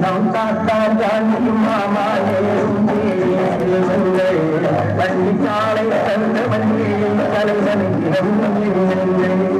தங்கங்களே நாளை தருவங்களே நம் தாயும்